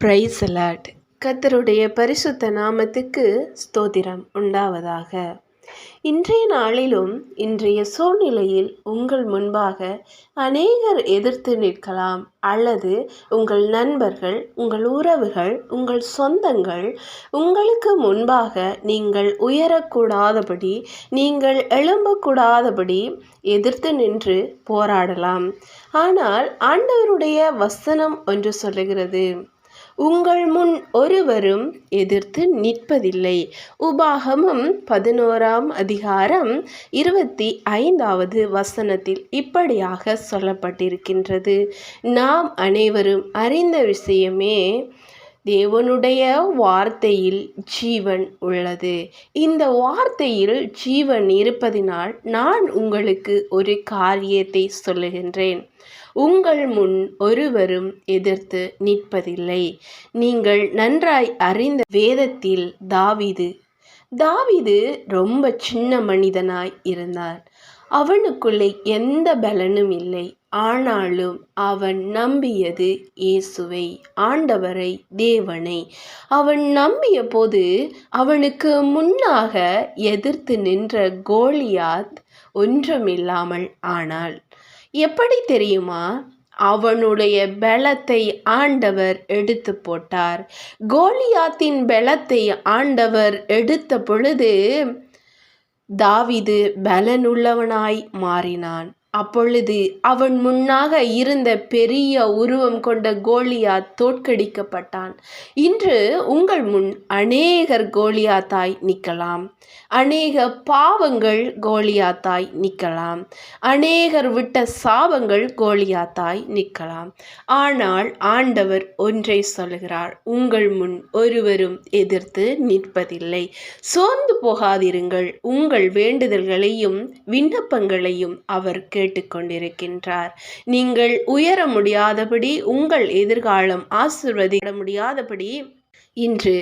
Price allot கத்தருடைய பரிசுத்த நாமத்துக்கு ஸ்தோத்திரம் உண்டாவதாக. இன்றைய நாளிலும் இன்றைய சூழ்நிலையில் உங்கள் முன்பாக அநேகர் எதிர்த்து நிற்கலாம். அல்லது உங்கள் நண்பர்கள் உங்கள் உறவுகள் உங்கள் சொந்தங்கள் உங்களுக்கு முன்பாக நீங்கள் உயரக்கூடாதபடி நீங்கள் எழும்பக்கூடாதபடி எதிர்த்து நின்று போராடலாம். ஆனால் ஆண்டவருடைய வசனம் ஒன்று சொல்லுகிறது. உங்கள் முன் ஒருவரும் எதிர்த்து நிற்பதில்லை. உபாகமம் பதினோராம் அதிகாரம் இருபத்தி ஐந்தாவது வசனத்தில் இப்படியாக சொல்லப்பட்டிருக்கின்றது. நாம் அனைவரும் அறிந்த விஷயமே தேவனுடைய வார்த்தையில் ஜீவன் உள்ளது. இந்த வார்த்தையில் ஜீவன் இருப்பதினால் நான் உங்களுக்கு ஒரு காரியத்தை சொல்லுகின்றேன். உங்கள் முன் ஒருவரும் எதிர்த்து நிற்பதில்லை. நீங்கள் நன்றாய் அறிந்த வேதத்தில் தாவிது. தாவிது ரொம்ப சின்ன மனிதனாய் இருந்தார். அவனுக்குள்ளே எந்த பலனும் இல்லை. ஆனாலும் அவன் நம்பியது இயேசுவை ஆண்டவரை தேவனை. அவன் நம்பிய போது அவனுக்கு முன்னாக எதிர்த்து நின்ற கோலியாத் ஒன்றுமில்லாமல் ஆனாள். எப்படி தெரியுமா? அவனுடைய பலத்தை ஆண்டவர் எடுத்து போட்டார். கோலியாத்தின் பலத்தை ஆண்டவர் எடுத்த பொழுது தாவிது பலனுள்ளவனாய் மாறினான். அப்பொழுது அவன் முன்னாக இருந்த பெரிய உருவம் கொண்ட கோலியா தோற்கடிக்கப்பட்டான். இன்று உங்கள் முன் அநேகர் கோலியாத்தாய் நிற்கலாம். அநேக பாவங்கள் கோலியாத்தாய் நிற்கலாம். அநேகர் விட்ட சாபங்கள் கோலியாத்தாய் நிற்கலாம். ஆனால் ஆண்டவர் ஒன்றை சொல்கிறார் உங்கள் முன் ஒருவரும் எதிர்த்து நிற்பதில்லை. சோர்ந்து போகாதிருங்கள். உங்கள் வேண்டுதல்களையும் விண்ணப்பங்களையும் அவர் கேட்டுக்கொண்டிருக்கின்றார். நீங்கள் உயர முடியாதபடி உங்கள் எதிர்காலம் ஆசிர்வதிக்க முடியாதபடி இன்று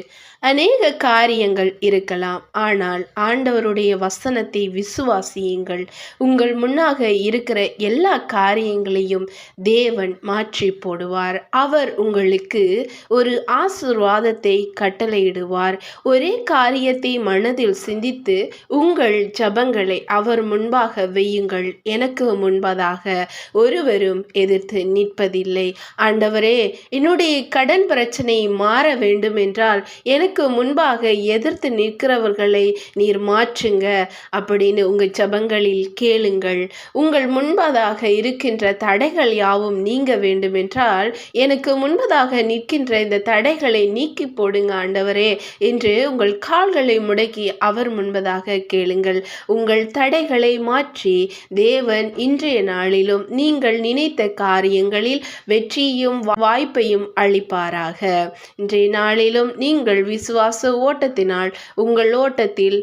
அநேக காரியங்கள் இருக்கலாம். ஆனால் ஆண்டவருடைய வசனத்தை விசுவாசியுங்கள். உங்கள் முன்னாக இருக்கிற எல்லா காரியங்களையும் தேவன் மாற்றி போடுவார். அவர் உங்களுக்கு ஒரு ஆசிர்வாதத்தை கட்டளையிடுவார். ஒரே காரியத்தை மனதில் சிந்தித்து உங்கள் ஜபங்களை அவர் முன்பாக வையுங்கள். எனக்கு முன்பதாக ஒருவரும் எதிர்த்து நிற்பதில்லை. ஆண்டவரே என்னுடைய கடன் பிரச்சனை மாற வேண்டும் என்றால் எனக்கு முன்பாக எதிர்த்து நிற்கிறவர்களை நீர் மாற்றுங்க அப்படின்னு உங்கள் ஜபங்களில் கேளுங்கள். உங்கள் முன்பதாக இருக்கின்ற தடைகள் யாவும் நீங்க வேண்டுமென்றால் எனக்கு முன்பதாக நிற்கின்ற இந்த தடைகளை நீக்கி போடுங்க ஆண்டவரே என்று உங்கள் கால்களை முடக்கி அவர் முன்பதாக கேளுங்கள். உங்கள் தடைகளை மாற்றி தேவன் இன்றைய நாளிலும் நீங்கள் நினைத்த காரியங்களில் வெற்றியும் வாய்ப்பையும் அளிப்பாராக. இன்றைய நாளில் மேலும் நீங்கள் விசுவாச ஓட்டத்தினால் உங்கள் ஓட்டத்தில்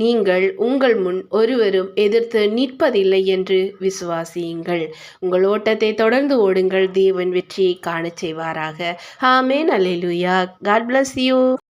நீங்கள் உங்கள் முன் ஒருவரும் எதிர்த்து நிற்பதில்லை என்று விசுவாசியுங்கள். உங்கள் ஓட்டத்தை தொடர்ந்து ஓடுங்கள். தேவன் வெற்றியை காணச் செய்வாராக. ஆமேன். அலைலுயா காட் பிளஸ் யூ